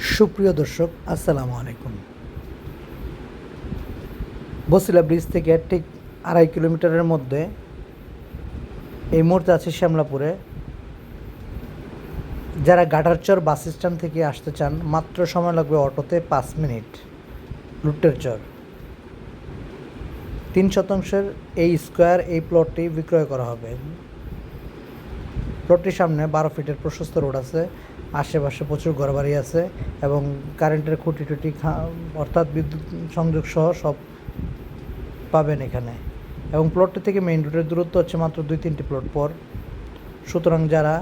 সুপ্রিয় দর্শক, আসসালামু আলাইকুম। বসিলা ব্রিজ থেকে ঠিক আড়াই কিলোমিটারের মধ্যে এই মুহূর্তে আছে শ্যামলাপুরে। যারা গাটারচর বাস স্ট্যান্ড থেকে আসতে চান, মাত্র সময় লাগবে অটোতে পাঁচ মিনিট লুটের চর। তিন শতাংশের এই স্কোয়ার এই প্লটটি বিক্রয় করা হবে। প্লটটির সামনে বারো ফিটের প্রশস্ত রোড আছে, আশেপাশে প্রচুর ঘরবাড়ি আছে এবং কারেন্টের খুঁটি টুটি অর্থাৎ বিদ্যুৎ সংযোগ সহ সব পাবেন এখানে। এবং প্লটটি থেকে মেইন রোডের দূরত্ব হচ্ছে মাত্র দুই তিনটি প্লট পর। সুতরাং যারা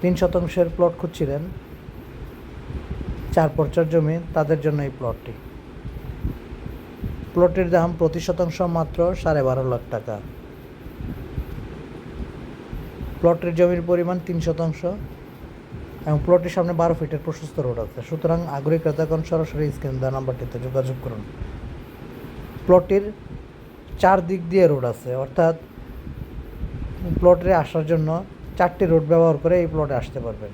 তিন শতাংশের প্লট খুঁজছিলেন, চার পর্চার জমি, তাদের জন্য এই প্লটটি প্লটের দাম প্রতি শতাংশ মাত্র সাড়ে বারো লাখ টাকা। প্লটের জমির পরিমাণ তিন শতাংশ এবং প্লটের সামনে বারো ফিটের প্রশস্ত রোড আছে। সুতরাং আগ্রহী ক্রেতাগণ সরাসরি স্ক্রিন দেওয়া নাম্বারটিতে যোগাযোগ করুন। প্লটের চার দিক দিয়ে রোড আছে, অর্থাৎ প্লটে আসার জন্য চারটি রোড ব্যবহার করে এই প্লটে আসতে পারবেন।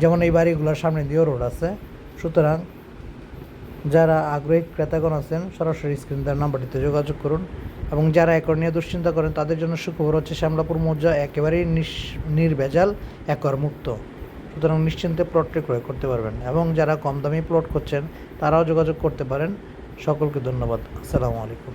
যেমন এই বাড়িগুলোর সামনে দিয়েও রোড আছে। সুতরাং যারা আগ্রহী ক্রেতাগণ আছেন, সরাসরি স্ক্রিন তার নাম্বারটিতে যোগাযোগ করুন এবং যারা একর নিয়ে দুশ্চিন্তা করেন, তাদের জন্য সুখবর হচ্ছে শ্যামলাপুর মৌজা একেবারেই নির্ভেজাল একর মুক্ত। সুতরাং নিশ্চিন্তে প্লটটি ক্রয় করতে পারবেন এবং যারা কম দামি প্লট করছেন তারাও যোগাযোগ করতে পারেন। সকলকে ধন্যবাদ। আসসালামু আলাইকুম।